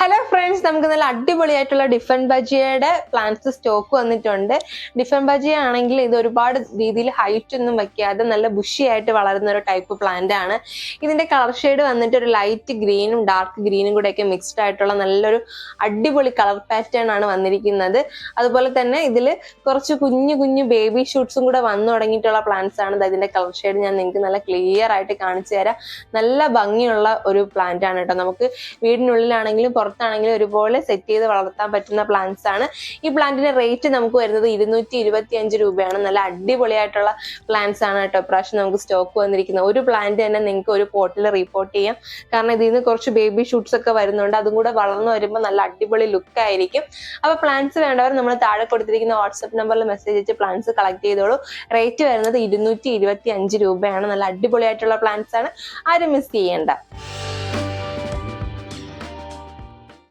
Hello friends നമുക്ക് നല്ല അടിപൊളിയായിട്ടുള്ള ഡിഫൻ ബജിയയുടെ പ്ലാന്റ്സ് സ്റ്റോക്ക് വന്നിട്ടുണ്ട്. ഡിഫൻ ബജിയ ആണെങ്കിൽ ഇത് ഒരുപാട് രീതിയിൽ ഹൈറ്റ് ഒന്നും വെക്കാതെ നല്ല ബുഷിയായിട്ട് വളരുന്ന ഒരു ടൈപ്പ് പ്ലാന്റ് ആണ്. ഇതിന്റെ കളർ ഷെയ്ഡ് വന്നിട്ട് ഒരു ലൈറ്റ് ഗ്രീനും ഡാർക്ക് ഗ്രീനും കൂടെ ഒക്കെ മിക്സ്ഡ് ആയിട്ടുള്ള നല്ലൊരു അടിപൊളി കളർ പാറ്റേൺ ആണ് വന്നിരിക്കുന്നത്. അതുപോലെ തന്നെ ഇതിൽ കുറച്ച് കുഞ്ഞു കുഞ്ഞു ബേബി ഷൂട്ട്സും കൂടെ വന്നു തുടങ്ങിയിട്ടുള്ള പ്ലാന്റ്സ് ആണ് ഇതിന്റെ കളർ ഷെയ്ഡ് ഞാൻ നിങ്ങൾക്ക് നല്ല ക്ലിയർ ആയിട്ട് കാണിച്ചു തരാം. നല്ല ഭംഗിയുള്ള ഒരു പ്ലാന്റ് ആണ് കേട്ടോ നമുക്ക് വീടിനുള്ളിലാണെങ്കിലും പുറത്താണെങ്കിലും ഒരുപോലെ സെറ്റ് ചെയ്ത് വളർത്താൻ പറ്റുന്ന പ്ലാന്റ്സ് ആണ്. ഈ പ്ലാന്റിന്റെ റേറ്റ് നമുക്ക് വരുന്നത് ഇരുന്നൂറ്റി ഇരുപത്തി അഞ്ച് രൂപയാണ്. നല്ല അടിപൊളിയായിട്ടുള്ള പ്ലാന്റ്സ് ആണ് കേട്ടോ. ഇപ്രാവശ്യം നമുക്ക് സ്റ്റോക്ക് വന്നിരിക്കുന്നത്. ഒരു പ്ലാന്റ് തന്നെ നിങ്ങൾക്ക് ഒരു പോട്ടിൽ റിപ്പോർട്ട് ചെയ്യാം. കാരണം ഇതിൽ നിന്ന് കുറച്ച് ബേബി ഷൂട്ട്സ് ഒക്കെ വരുന്നുണ്ട്. അതും കൂടെ വളർന്നു വരുമ്പോൾ നല്ല അടിപൊളി ലുക്ക് ആയിരിക്കും. അപ്പൊ പ്ലാന്റ്സ് വേണ്ടവർ നമ്മൾ താഴെ കൊടുത്തിരിക്കുന്ന വാട്സ്ആപ്പ് നമ്പറിൽ മെസ്സേജ് അയച്ച് പ്ലാന്റ്സ് കളക്ട് ചെയ്തോളൂ. റേറ്റ് വരുന്നത് ഇരുന്നൂറ്റി രൂപയാണ്. നല്ല അടിപൊളിയായിട്ടുള്ള പ്ലാന്റ്സ് ആണ്. ആരും മിസ് ചെയ്യേണ്ട.